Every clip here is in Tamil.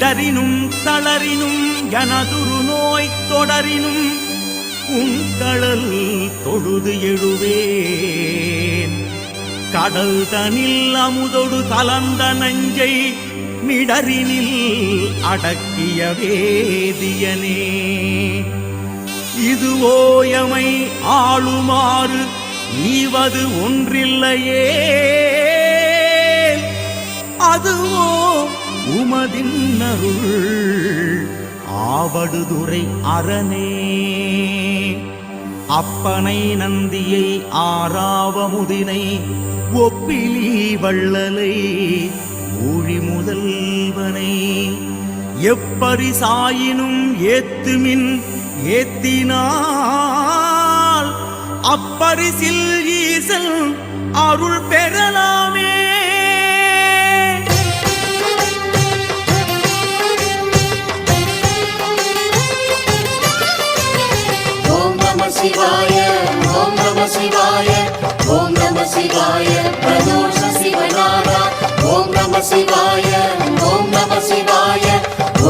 இடறினும் தளரினும் எனதுரு நோய் தொடரினும் உங்களல் தொழுது எழுவேன். கடல் தனில் அமுதொடு கலந்த நஞ்சை மிடரினில் அடக்கிய வேதியனே. இது ஓயமை ஆளுமாறு ஈவது ஒன்றில்லையே. அதுவோ உமதின் அருள் ஆவடுதுறை அரணே. அப்பனை நந்தியை ஆறாவமுதினை ஒப்பிலி வள்ளலை ஊழி முதல்வனை. எப்பரிசாயினும் ஏத்துமின் ஏத்தினால் அப்பரிசில் ஈசல் அருள் பெறலாமே. சிவாய ஓம் நம சிவாய ஓம் நம சிவாய பிரதோஷ சிவநாதா. ஓம் நம சிவாய ஓம் நம சிவாய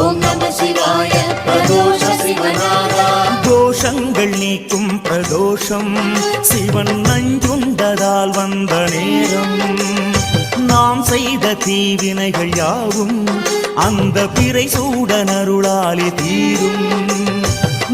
ஓம் நம சிவாய பிரதோஷ சிவநாதா. தோஷங்கள் நீக்கும் பிரதோஷம் சிவன் நஞ்சுண்டதால் வந்த நேரம். நாம் செய்த தீவினைகள் யாவும் அந்த பிறை சூடனருளாலே தீரும்.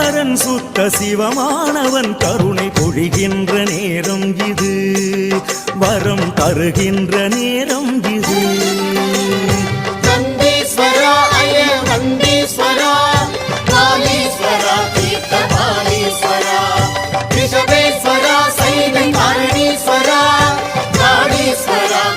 கருணாகரன் சுத்த சிவமானவன் கருணை பொழிகின்ற நேரம் இது. வரம் தருகின்ற நேரம் இது. நந்தீஸ்வரா அய நந்தீஸ்வரா ரிஷபேஸ்வரா காரணீஸ்வரா காளீஸ்வரா.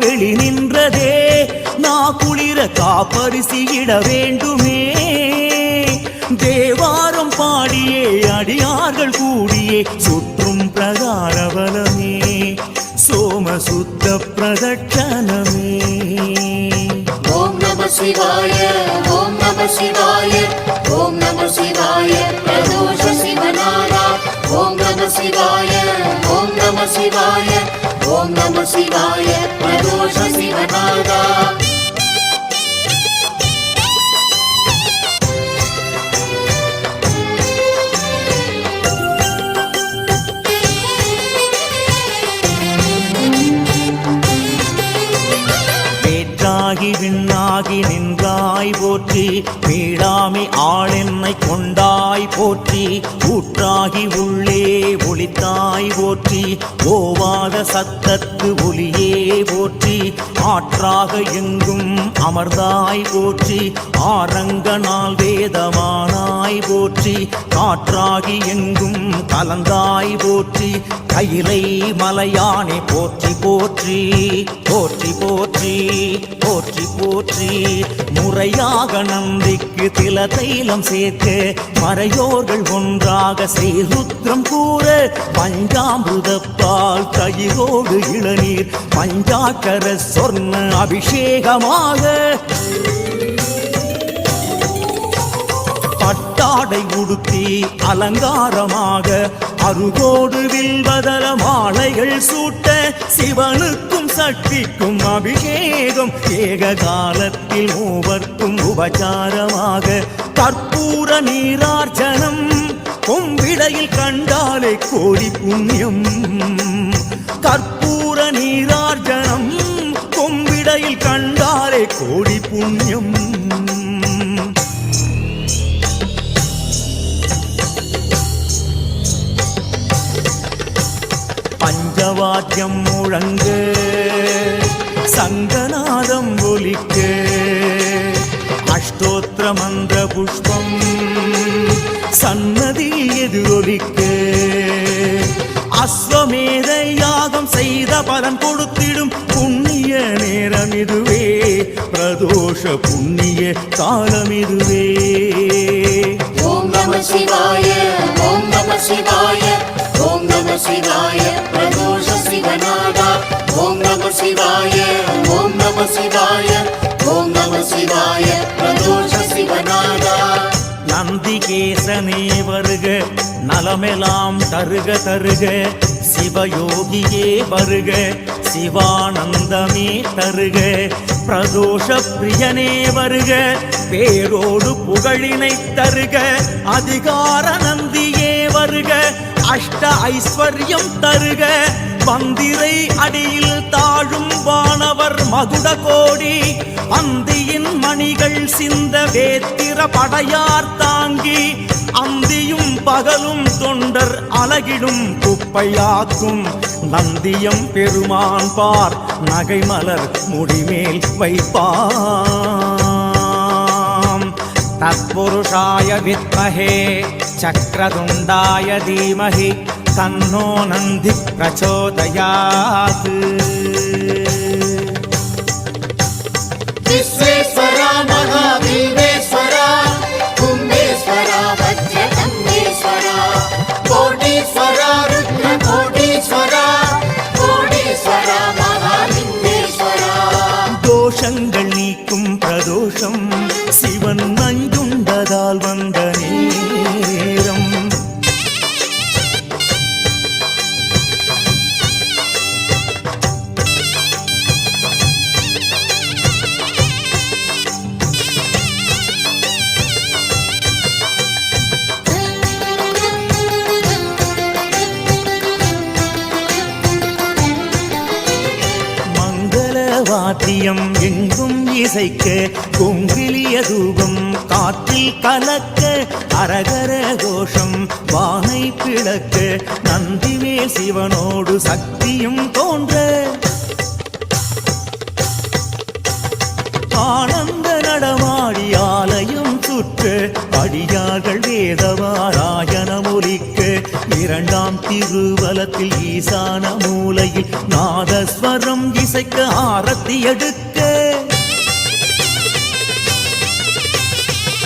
வெளி நின்றதே. நா குளிர காப்பரிசியிட வேண்டுமே. தேவாரம் பாடியே அடியார்கள் கூடியே. சுற்றும் பிரகார வலமே. சோம சுத்த பிரதட்சணமே. ஓம் நம சிவாய ஓம் நம சிவாய ஓம் நம சிவாய பிரதோஷ சிவநாதா. ஓம் நம சிவாய ஓம் நம சிவாய. ஓம் நம சிவாய பீழாமி மீளாமை ஆளென்னை கொண்டாய் போற்றி ஊற்றாகி உள்ளே ஒளித்தாய் போற்றி ஓவாத சத்தத்து ஒளியே போற்றி ஆற்றாக எங்கும் அமர்ந்தாய் போற்றி ஆரங்க நாள் வேதமானாய் போற்றி காற்றாகி எங்கும் கலந்தாய் போற்றி கையிலை மலையானே போற்றி போற்றி போற்றி போற்றி போற்றி போற்றி முறையாக நந்திக்கு தில தைலம் சேர்த்து மறையோர்கள் ஒன்றாக ஸ்ரீருத்ரம் கூற பஞ்சாமிருத தயிரோடு இளநீர் பஞ்சாக்கர சொர்ண அபிஷேகமாக. பட்டாடை உடுத்தி அலங்காரமாக அருகோடு வில்வதர மாலைகள் சூட்ட சிவனுக்கும் சக்திக்கும் அபிஷேகம் ஏக காலத்தில் மூவர்க்கும் உபச்சாரமாக கற்பூர நீரார்ச்சனம் கொம்பிடையில் கண்டாலே கோடி புண்ணியம். கற்பூர நீரார்ச்சனம் கொம்பிடையில் கண்டாலே கோடி புண்ணியம். வாத்தியம் முழங்க சங்கநாதம் ஒலிக்க. அஷ்டோத்திர மந்திர புஷ்பம் சன்னதி எதிரொலிக்க அஸ்வமேத யாகம் செய்த பலன் கொடுத்திடும் புண்ணிய நேரம் இதுவே. பிரதோஷ புண்ணிய காலம் இதுவே. ஓம் நம சிவாய ஓம் நம சிவாய ஓம் நம சிவாய பிரதோஷ ஓம் நம சிவாய ஓம் நம சிவாய ஓம் நம சிவாய. பிரதோஷ சிவநாதா. நந்திகேசனே வருக நலமெல்லாம் தருக தருக. சிவயோகியே வருக சிவானந்தமே தருக. பிரதோஷ பிரியனே வருக பேரோடு புகழினை தருக. அதிகார நந்தியே வருக அஷ்ட ஐஸ்வர்யம் தருக. மந்திரை அடியில் தாழும் வானவர் மகுட கோடி அந்தியின் மணிகள் சிந்த வேத்திர படையார் தாங்கி அந்தியும் பகலும் தொண்டர் அலகிடும் குப்பையாக்கும் நந்தியம் பெருமான் பார் நகைமலர் முடிமேல் வைப்பாம். தத்புருஷாய வித்மகே சக்கரதுண்டாய தீமகி तन्नो नन्दिः प्रचोदयात् विश्वेश्वरा महादेवे வாத்தியம் எங்கும் இசைக்க கொங்கிலிய தூபம் காற்றில் கலக்க அரகர கோஷம் வானை பிளக்க நந்திமேல் சிவனோடு சக்தியும் தோன்ற. ஆனந்த நடமாடி ஆலயம் சுற்ற அடியார்கள் வேதவாராயணம் இரண்டாம் திருவலத்தில் ஈசான மூலையில் நாதஸ்வரம் இசைக்க ஆரத்தி எடுக்க.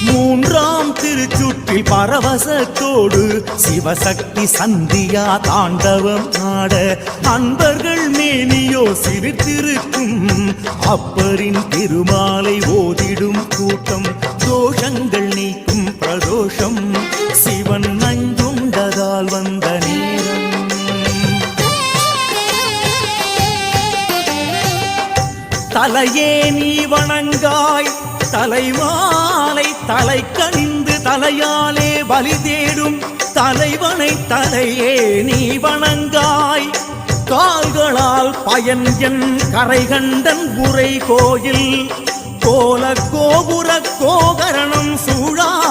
மூன்றாம் திருச்சுற்றில் பரவசத்தோடு சிவசக்தி சந்தியா தாண்டவம் ஆட அன்பர்கள் மேனியோ சிரித்திருக்கும். அப்பரின் திருமாலை ஓதிடும் கூட்டம் தோஷங்கள் நீக்கும் பிரதோஷம். தலையே நீ வணங்காய். தலைமாலை தலை கணிந்து தலையாலே பலி தேடும். தலைவனை தலையே நீ வணங்காய். கால்களால் பயன் என் கரை கண்டன் உரை கோயில். கோல கோபுர கோகரணம் சூழா.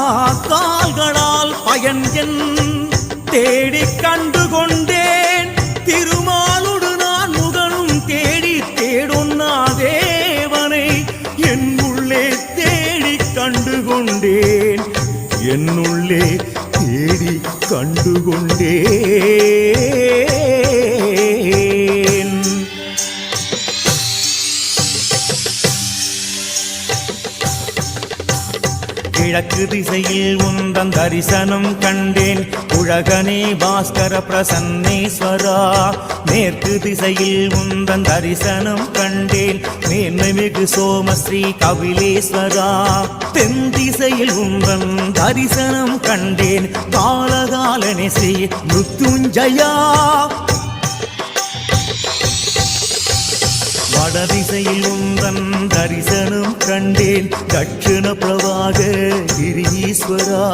கால்களால் பயன் என் தேடிக் கண்டு தரிசனம் கண்டேன். உழகனே பாஸ்கர பிரசன்னேஸ்வரா. மேற்கு திசையில் உந்தன் தரிசனம் கண்டேன். மேன்மைமிகு சோமஸ்ரீ கபிலேஸ்வரா. தென் திசையில் உந்தன் தரிசனம் கண்டேன். காலகாலனே ஸ்ரீ மிருத்துஞ்சயா வடதிசையில் உந்தன் தரிசனம் கண்டேன். தட்சிண பிரவாக கிரீஸ்வரா.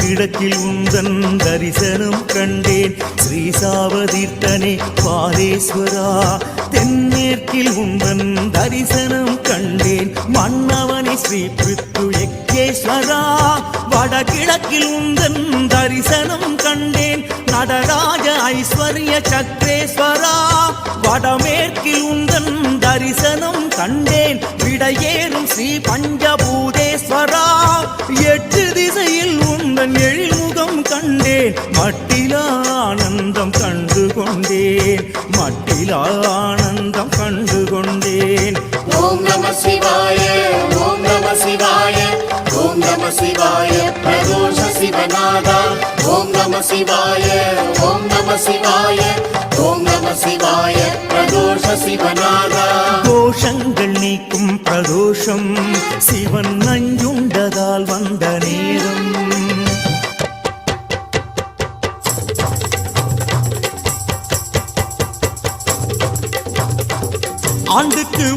கிழக்கில் உந்தன் தரிசனம் கண்டேன். ஸ்ரீசாவதீர்த்தனே பாலேஸ்வரா தென்மேற்கில் உந்தன் தரிசனம் கண்டேன். மன்னவனை ஸ்ரீ பிருத்து எக்கேஸ்வரா வடகிழக்கில் உந்தன் தரிசனம் கண்டேன். நடராஜ ஐஸ்வர்ய சக்ரேஸ்வரா வடமேற்கில் உந்தன் தரிசனம் கண்டேன். விடையேறும் ஸ்ரீ பஞ்சபூதேஸ்வரா எட்டு ஆனந்தம் கண்டு கொண்டேன் ஓம் நம சிவாய ஓம் நம சிவாய ஓம் நம சிவாய பிரதோஷ சிவநாதா. ஓம் நம சிவாய ஓம் நம சிவாய ஓம் நம சிவாய பிரதோஷ சிவநாதா. தோஷங்கள் நீக்கும் பிரதோஷம் சிவன்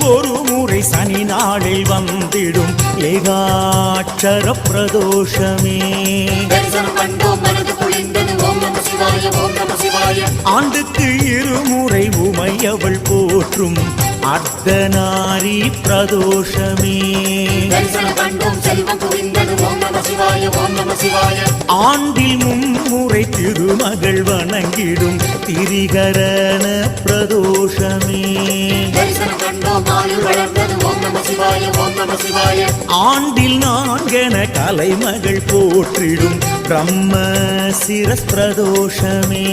ஒரு முறை சனி நாளில் வந்திடும் ஏகாட்சர பிரதோஷமே. தரிசனம் கண்டோம் மனது குளிர்ந்தது சிவாய ஓம் நம சிவாய. ஆண்டுக்கு இருமுறை உமையவள் போற்றும் அர்த்தநாரி பிரதோஷமே. ஆண்டில் மும்முறை திருமகள் வணங்கிடும் திரிகரண பிரதோஷமே. ஆண்டில் நான்கென கலைமகள் போற்றிடும் பிரம்ம சிரஸ் பிரதோஷமே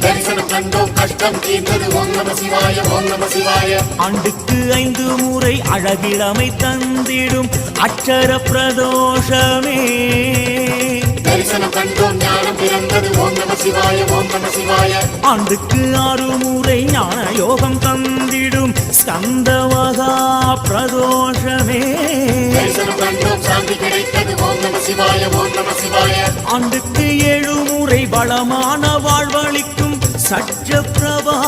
தரிசனம் கண்டோம் கஷ்டம் தீர்ந்தது ஓம் நம சிவாய ஓம் நம சிவாய. ஆண்டுக்கு ஐந்து முறை அழகிழமை தந்திடும் அச்சர பிரதோஷமே தரிசனம் கண்டோம் ஞானம் பிறந்தது ஓம் நம சிவாய ஓம் நம சிவாய. ஆண்டுக்கு ஆறு முறை ஞான யோகம் தந்திடும் ஸ்கந்தமகா பிரதோஷமே. ஆண்டுக்கு ஏழு முறை வளமான வாழ்வளிக்கும் சற்ற பிரபா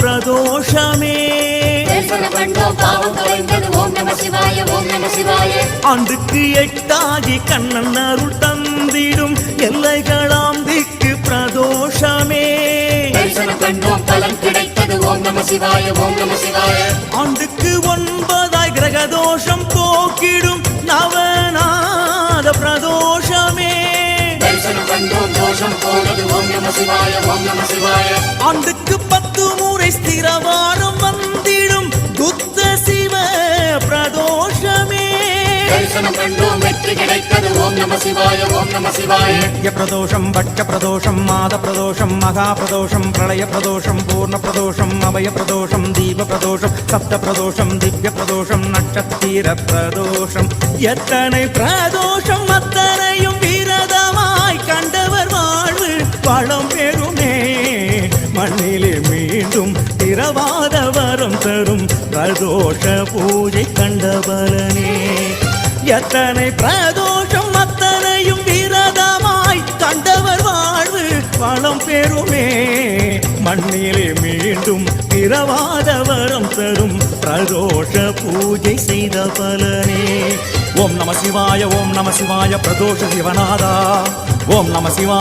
பிரதோஷமே. ஆண்டுக்கு எட்டாகி கண்ணன் அருள் தந்திடும் எல்லைகள் நம சிவாய ஓம் நம சிவாய. ஆண்டுக்கு ஒன்பதாய் கிரகதோஷம் போக்கிடும் நவநாத பிரதோஷமே. தோஷம் ஆண்டுக்கு பத்து முறை ஸ்திரவாரம் வந்திடும் புத்த சிவ பிரதோஷமே. தரிசனம் கண்டோம் வெற்றி கிடைத்தது. ஓம் நம சிவாய ஓம் நம சிவாய. யஜ்ய பிரதோஷம் பட்ச பிரதோஷம் மாத பிரதோஷம் மகா பிரதோஷம் பிரளய பிரதோஷம் பூர்ண பிரதோஷம் அபய பிரதோஷம் தீப பிரதோஷம் சப்த பிரதோஷம் திவ்ய பிரதோஷம் நட்சத்திர பிரதோஷம் எத்தனை பிரதோஷம் அத்தனையும் வீரதமாய் கண்டவர் வாழ்வு. பழம் பெருமே மண்ணிலே மீண்டும் திரவாத வரம் தரும். பிரதோஷ பூஜை கண்டபலனே. எத்தனை பிரதோஷம் அத்தனையும் விரதமாய் கண்டவர் வாழ்வு வளம் பெறுமே. மண்ணிலே மீண்டும் பிறவாத வரம் தரும் பிரதோஷ பூஜை செய்த பலனே. ஓம் நம சிவாய ஓம் நம சிவாய பிரதோஷ சிவநாதா. ஓம் நம சிவாய.